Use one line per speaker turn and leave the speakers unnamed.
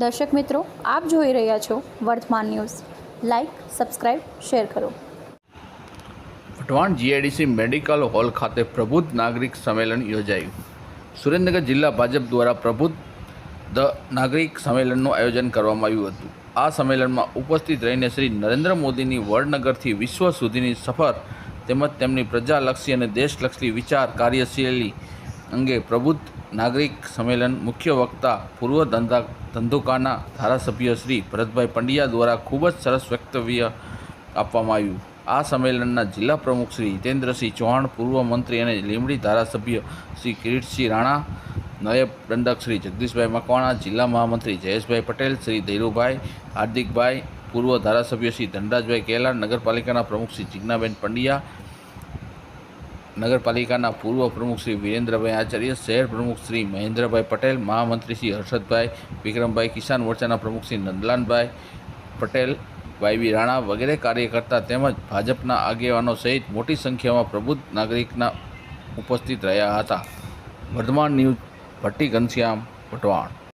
દર્શક મિત્રો, આપ જોઈ રહ્યા છો વર્તમાન ન્યૂઝ. લાઇક સબસ્ક્રાઇબ શેર કરો.
વઢવાણ જીઆઈડીસી મેડિકલ હોલ ખાતે પ્રબુદ્ધ નાગરિક સંમેલન યોજાયું. સુરેન્દ્રનગર જિલ્લા ભાજપ દ્વારા પ્રબુદ્ધ ધ નાગરિક સંમેલનનું આયોજન કરવામાં આવ્યું હતું. આ સંમેલનમાં ઉપસ્થિત રહીને શ્રી નરેન્દ્ર મોદીની વડનગરથી વિશ્વ સુધીની સફર તેમજ તેમની પ્રજાલક્ષી અને દેશલક્ષી વિચાર કાર્યશૈલી અંગે પ્રબુદ્ધ નાગરિક સંમેલન મુખ્ય વક્તા પૂર્વ ધંધા, ધંધુકાના ધારાસભ્ય શ્રી ભરતભાઈ પંડ્યા દ્વારા ખૂબ જ સરસ વક્તવ્ય આપવામાં આવ્યું. આ સંમેલનના જિલ્લા પ્રમુખ શ્રી હિતેન્દ્રસિંહ ચૌહાણ, પૂર્વ મંત્રી અને લીમડી ધારાસભ્ય શ્રી કિરીટસિંહ રાણા, નાયબ દંડક શ્રી જગદીશભાઈ મકવાણા, જિલ્લા મહામંત્રી જયેશભાઈ પટેલ, શ્રી ધૈરુભાઈ હાર્દિકભાઈ, પૂર્વ ધારાસભ્ય શ્રી ધનરાજભાઈ કેલાર, નગરપાલિકાના પ્રમુખ શ્રી જિજ્ઞાબેન પંડ્યા નગરપાલિકાના પૂર્વ પ્રમુખ શ્રી વિરેન્દ્રભાઈ આચાર્ય, શહેર પ્રમુખ શ્રી મહેન્દ્રભાઈ પટેલ, મહામંત્રી શ્રી હર્ષદભાઈ, વિક્રમભાઈ કિસાન મોરચાના પ્રમુખ શ્રી નંદલાલભાઈ પટેલ, વાયવી રાણા વગેરે કાર્યકર્તા તેમજ ભાજપના આગેવાનો સહિત મોટી સંખ્યામાં પ્રબુદ્ધ નાગરિકના ઉપસ્થિત રહ્યા હતા. વર્ધમાન ન્યૂઝ, ભટ્ટી ઘનશ્યામ વટવાણ